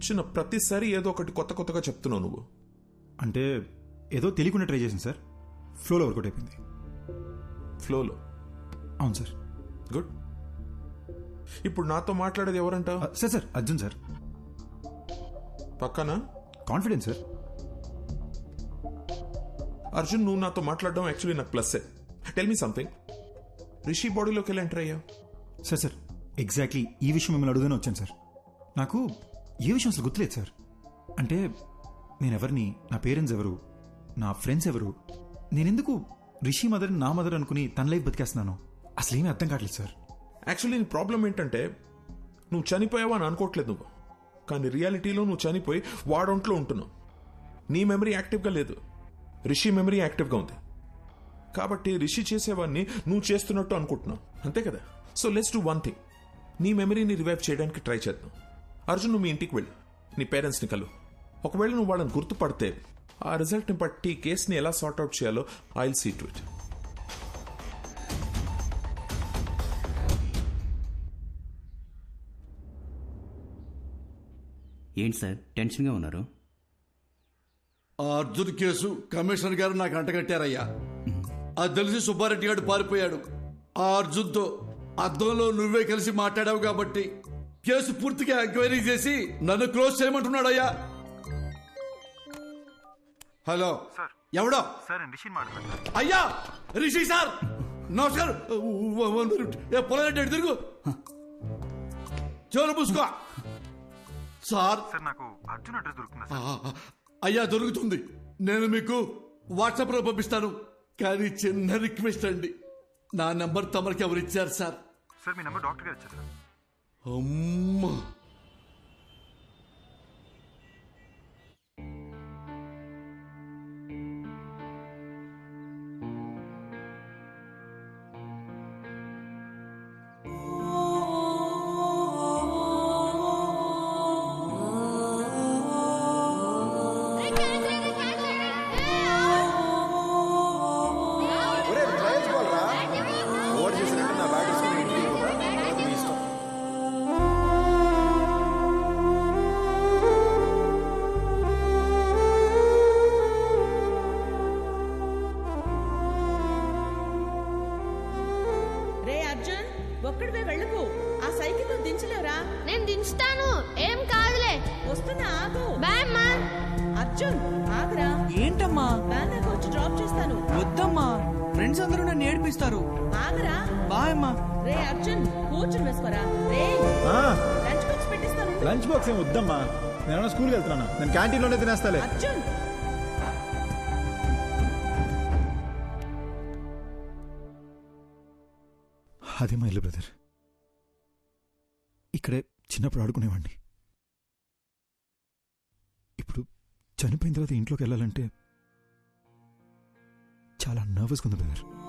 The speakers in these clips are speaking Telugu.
వచ్చిన ప్రతిసారి ఏదో ఒకటి కొత్త కొత్తగా చెప్తున్నావు నువ్వు. అంటే ఏదో తెలియకుండా ట్రై చేసింది సార్. ఫ్లోలో వర్కౌట్ అయిపోయింది. ఫ్లోలో? అవును సార్. గుడ్. ఇప్పుడు నాతో మాట్లాడేది ఎవరంట? Sir sir Arjun sir. పక్కన? Confidence sir. అర్జున్ నువ్వు నాతో మాట్లాడడం యాక్చువల్లీ నాకు ప్లస్సే. టెల్ మీ సంథింగ్ రిషి బాడీలోకి వెళ్ళి ఎంటర్ అయ్యా సార్ సార్ ఎగ్జాక్ట్లీ ఈ విషయం మిమ్మల్ని అడుగుదానే వచ్చాను సార్. నాకు ఏ విషయం అసలు గుర్తులేదు సార్? అంటే నేను ఎవరిని నా పేరెంట్స్ ఎవరు నా ఫ్రెండ్స్ ఎవరు నేనెందుకు రిషి మదర్ నా మదర్ అనుకుని తన లైఫ్ బతికేస్తున్నాను? అసలు ఏమీ అర్థం కావట్లేదు సార్. యాక్చువల్లీ నీ ప్రాబ్లం ఏంటంటే నువ్వు చనిపోయావా అని అనుకోవట్లేదు నువ్వు. కానీ రియాలిటీలో నువ్వు చనిపోయి వాడొంట్లో ఉంటున్నావు. నీ మెమరీ యాక్టివ్గా లేదు. రిషి మెమరీ యాక్టివ్గా ఉంది. కాబట్టి రిషి చేసేవాడిని నువ్వు చేస్తున్నట్టు అనుకుంటున్నావు. అంతే కదా? So let's do one thing. నీ మెమరీని రివైవ్ చేయడానికి ట్రై చేద్దాం. అర్జున్ నువ్వు మీ ఇంటికి వెళ్ళు. నీ పేరెంట్స్ని కలు. ఒకవేళ నువ్వు వాళ్ళని గుర్తుపడితే ఆ రిజల్ట్ని బట్టి కేసుని ఎలా సార్ట్అవుట్ చేయాలో ఐల్ సీ టు ఇట్ ఏంటి సార్? టెన్షన్గా ఉన్నారు? ఆ అర్జున్ కేసు కమిషనర్ గారు నాకు అంటగట్టారయ్యా. అది తెలిసి సుబ్బారెడ్డి గారు పారిపోయాడు. ఆ అర్జున్తో అద్దంలో నువ్వే కలిసి మాట్లాడావు కాబట్టి కేసు పూర్తిగా ఎంక్వైరీ చేసి నన్ను క్లోజ్ చేయమంటున్నాడయ్యా. హలో. ఎవడో? సార్ రిషి మాట్లాడారు అయ్యా! రిషి సార్! నమస్కారం. ఎటు తిరుగు. చెవులు పూసుకో సార్. సార్ నాకు అర్జున్ అడ్రస్ దొరుకుతుందా అయ్యా దొరుకుతుంది. నేను మీకు వాట్సాప్లో పంపిస్తాను. కానీ చిన్న రిక్వెస్ట్ అండి. నా నెంబర్ తమరికి ఎవరు ఇచ్చారు సార్? సార్ మీ నెంబర్ డాక్టర్ గారు ఇచ్చారు సార్ అమ్మా ఒక్కడివే వెళ్ళకు. ఆ సైకిల్ దించలేవురా. నేను దించుతాను. ఏం కాదులే. వస్తున్నా ఆగు. బాయ్ అమ్మా. అర్జున్ ఆగురా. ఏంటమ్మా? వ్యాన్ వచ్చి డ్రాప్ చేస్తాను. వద్దమ్మా. ఫ్రెండ్స్ అందరూ నన్ను ఏడిపిస్తారు. ఆగురా. బాయ్ అమ్మా. రే అర్జున్ కూర్చుని వేసుకోరా. రే. లంచ్ బాక్స్ పెట్టిస్తాను. లంచ్ బాక్స్ ఏం వద్దమ్మా. నేను స్కూల్కి వెళ్తున్నాను? నేను క్యాంటీన్లోనే తినేస్తాలే. అర్జున్ అదే మా ఇల్లు బ్రదర్. ఇక్కడే చిన్నప్పుడు ఆడుకునేవాడిని ఇప్పుడు చనిపోయిన తర్వాత ఇంట్లోకి వెళ్ళాలంటే చాలా నర్వస్గా ఉంది బ్రదర్.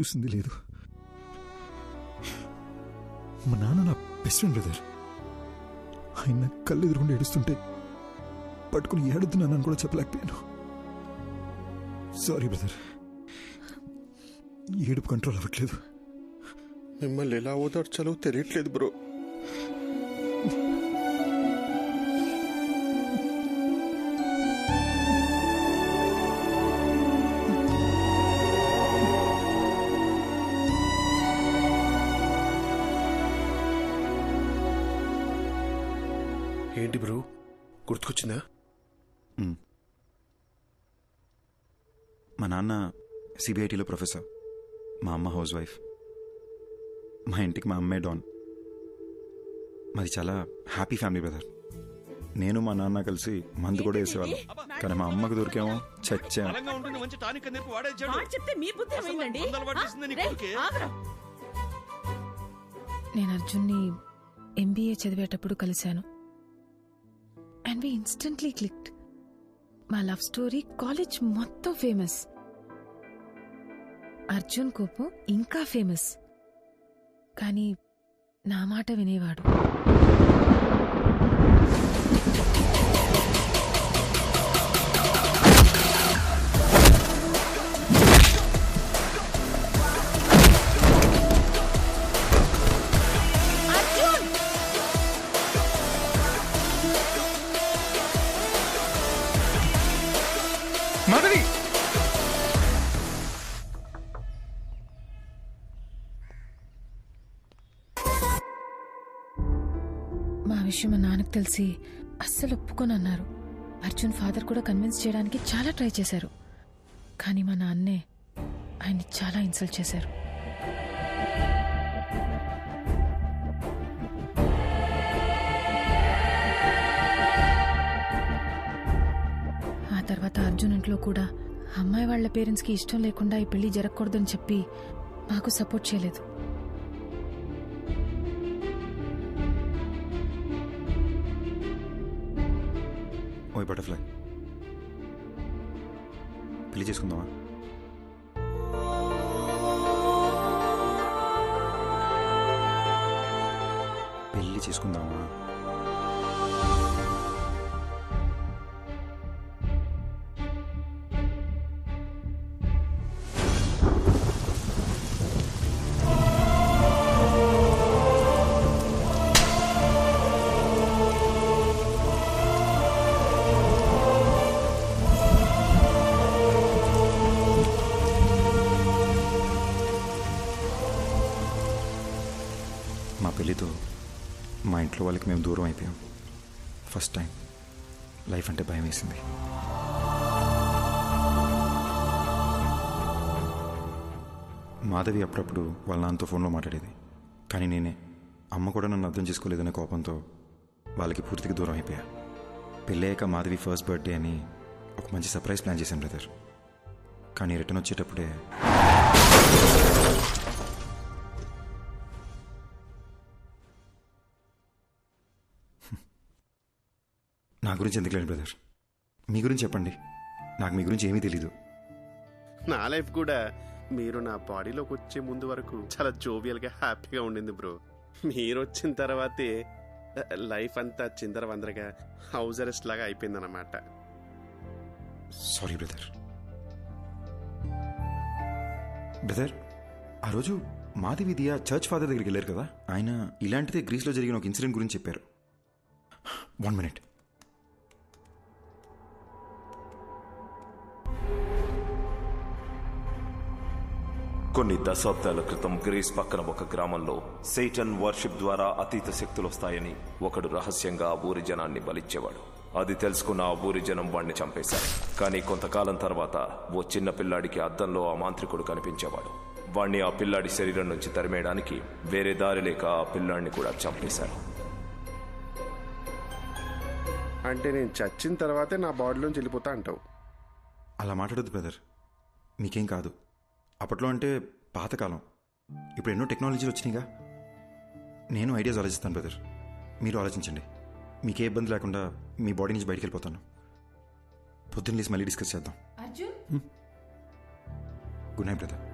చూసింది లేదు. మా నాన్న నా బెస్ట్ ఫ్రెండ్ బ్రదర్ ఆయన కళ్ళు ఎదురుకుండా ఏడుస్తుంటే పట్టుకుని ఏడుతున్నానని కూడా చెప్పలేకపోయాను. సారీ బ్రదర్ ఏడుపు కంట్రోల్ అవ్వట్లేదు. మిమ్మల్ని ఎలా ఓదార్చాలో తెలియట్లేదు బ్రో ఏంటి బ్రో? గుర్తుకొచ్చిందా? మా నాన్న సిబిఐటిలో ప్రొఫెసర్. మా అమ్మ హౌస్ వైఫ్. మా ఇంటికి మా అమ్మే డాన్. మాది చాలా హ్యాపీ ఫ్యామిలీ బ్రదర్. నేను మా నాన్న కలిసి మందు కూడా వేసేవాళ్ళం. కానీ మా అమ్మకు దొరికేమో చచ్చాం మాట చెప్తే మీ బుద్ధి ఏమైందండి? ఆ? రేయ్, ఆగరా. నేను అర్జున్ని ఎంబీఏ చదివేటప్పుడు కలిశాను. వి ఇన్స్టెంట్లీ క్లిక్డ్ మా లవ్ స్టోరీ కాలేజ్ మొత్తం ఫేమస్ అర్జున్ కోపం ఇంకా ఫేమస్ కానీ నా మాట వినేవాడు విషయం మా నాన్నకు తెలిసి అస్సలు ఒప్పుకొని అన్నారు అర్జున్ ఫాదర్ కూడా కన్విన్స్ చేయడానికి చాలా ట్రై చేశారు. కానీ మా నాన్నే ఆయన్ని చాలా ఇన్సల్ట్ చేశారు. ఆ తర్వాత అర్జున్ ఇంట్లో కూడా అమ్మాయి వాళ్ళ పేరెంట్స్కి ఇష్టం లేకుండా ఈ పెళ్ళి జరగకూడదని చెప్పి మాకు సపోర్ట్ చేయలేదు. ఓయ్ బటర్ఫ్లై. పెళ్ళి చేసుకుందామా? పెళ్ళి చేసుకుందామా? పెళ్ళితో మా ఇంట్లో వాళ్ళకి మేము దూరం అయిపోయాం. ఫస్ట్ టైం లైఫ్ అంటే భయం వేసింది. మాధవి అప్పుడప్పుడు వాళ్ళ నాన్నతో ఫోన్లో మాట్లాడేది. కానీ నేనే అమ్మ కూడా నన్ను అర్థం చేసుకోలేదనే కోపంతో వాళ్ళకి పూర్తిగా దూరం అయిపోయా. పెళ్ళయ్యాక మాధవి ఫస్ట్ బర్త్డే అని ఒక మంచి సర్ప్రైజ్ ప్లాన్ చేశాను బ్రదర్ కానీ రిటర్న్ వచ్చేటప్పుడే నా గురించి ఎందుకు లేదు బ్రదర్? మీ గురించి చెప్పండి. నాకు మీ గురించి ఏమీ తెలీదు. నా లైఫ్ కూడా మీరు నా బాడీలోకి వచ్చే ముందు వరకు చాలా జోవియల్గా హ్యాపీగా ఉండింది బ్రో. మీరు వచ్చిన తర్వాతే లైఫ్ అంతా చిందర వందరగా హౌస్ అరెస్ట్ లాగా అయిపోయిందన్నమాట. Sorry brother. బ్రదర్ ఆ రోజు మాధవి దియా చర్చ్ ఫాదర్ దగ్గరికి వెళ్ళారు కదా? ఆయన ఇలాంటిదే గ్రీస్లో జరిగిన ఒక ఇన్సిడెంట్ గురించి చెప్పారు. One minute. కొన్ని దశాబ్దాల క్రితం గ్రీస్ పక్కన ఒక గ్రామంలో సైటన్ వర్షిప్ ద్వారా అతీత శక్తులు వస్తాయని ఒకడు రహస్యంగా ఆ ఊరి జనాన్ని బలిచ్చేవాడు. అది తెలుసుకున్న ఆ ఊరి జనం వాణ్ణి చంపేశారు. కానీ కొంతకాలం తర్వాత ఓ చిన్న పిల్లాడికి అద్దంలో ఆ మాంత్రికుడు కనిపించేవాడు. వాణ్ణి ఆ పిల్లాడి శరీరం నుంచి తరిమేయడానికి వేరే దారి లేక ఆ పిల్లాడిని కూడా చంపేశారు. అంటే నేను చచ్చిన తర్వాతే నా బాడీలోంచి వెళ్ళిపోతా అంటావు. అలా మాట్లాడొద్దు బ్రదర్. మీకేం కాదు. అప్పట్లో అంటే పాతకాలం. ఇప్పుడు ఎన్నో టెక్నాలజీలు వచ్చినాయిగా. నేను ఐడియాస్ ఆలోచిస్తాను బ్రదర్. మీరు ఆలోచించండి. మీకే ఇబ్బంది లేకుండా మీ బాడీ నుంచి బయటికి వెళ్ళిపోతాను. పొద్దున్న లేసి మళ్ళీ డిస్కస్ చేద్దాం. అర్జున్? Good night brother.